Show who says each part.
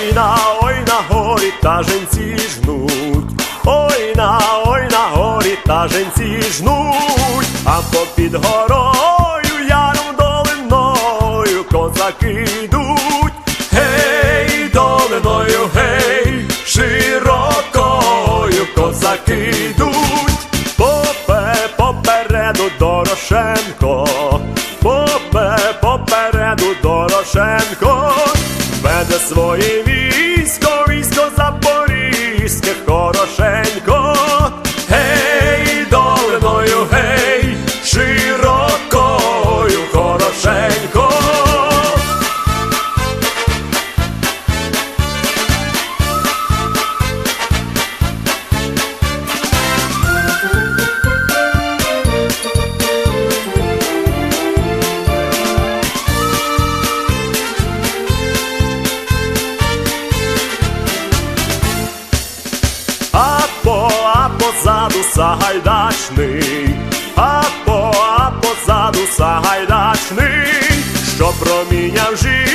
Speaker 1: Ой на, ой на горі та женці жнуть. Ой на, ой на горі та женці жнуть, а попід горою яром долиною козаки йдуть. Гей, долиною, гей, широкою козаки йдуть. Попе попереду Дорошенко, попе попереду Дорошенко, веде своє військо, військо запорізьке хорошенько. Сагайдачний, а по, а позаду Сагайдачний, що проміняв жінку.